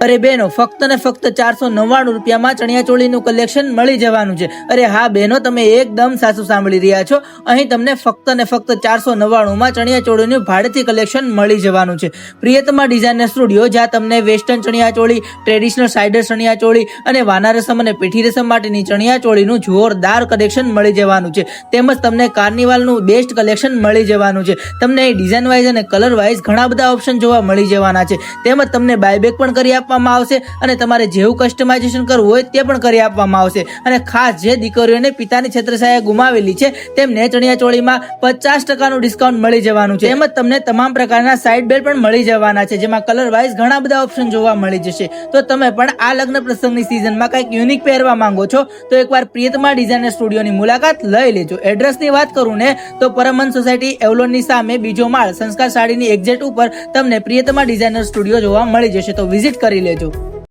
અરે બેનો, ફક્ત ને ફક્ત ચારસો નવ્વાણું રૂપિયામાં ચણિયાચોળીનું કલેક્શન મળી જવાનું છે. અરે હા બેનો, તમે એકદમ સાચું સાંભળી રહ્યા છો. અહીં તમને ફક્ત ને ફક્ત ચારસો નવ્વાણુંમાં ચણિયાચોળીનું ભાડેથી કલેક્શન મળી જવાનું છે. પ્રિયતમા ડિઝાઇનર સ્ટુડિયો જ્યાં તમને વેસ્ટર્ન ચણિયાચોળી ટ્રેડિશનલ સાઇડર ચણિયાચોળી અને વાના રસમ અને પીઠી રસમ માટેની ચણિયાચોળીનું જોરદાર કલેક્શન મળી જવાનું છે. તેમજ તમને કાર્નિવાલનું બેસ્ટ કલેક્શન મળી જવાનું છે. તમને ડિઝાઇન વાઇઝ અને કલર વાઇઝ ઘણા બધા ઓપ્શન જોવા મળી જવાના છે. તેમજ તમને બાયબેક પણ કરી આપવામાં આવશે અને તમારે જેવું કસ્ટમાઇઝેશન કરવું હોય તે પણ કરી આપવામાં આવશે. અને ખાસ જે દીકરીઓને પિતાની છત્રછાયા ગુમાવેલી છે, તેમને ચણિયાચોળીમાં પચાસ ટકાનું ડિસ્કાઉન્ટ મળી જવાનું છે. તેમજ તમને તમામ પ્રકારના સાઇડ બેલ્ટ પણ મળી જવાના છે, જેમાં કલર વાઇઝ ઘણા બધા ઓપ્શન જોવા મળી જશે. તો તમે પણ આ લગ્ન પ્રસંગની સિઝનમાં કંઈક યુનિક પહેરવા માંગો છો, તો એકવાર પ્રિયતમા ડિઝાઇનર સ્ટુડિયોની મુલાકાત લઈ લેજો. એડ્રેસની વાત કરું ને, તો પરમન સોસાયટી એવલોનની સામે બીજો માળ સંસ્કાર સાડીની એક્ઝેટ ઉપર તમને પ્રિયતમા ડિઝાઇનર સ્ટુડિયો જોવા મળી જશે. તો વિઝિટ કરી લેજો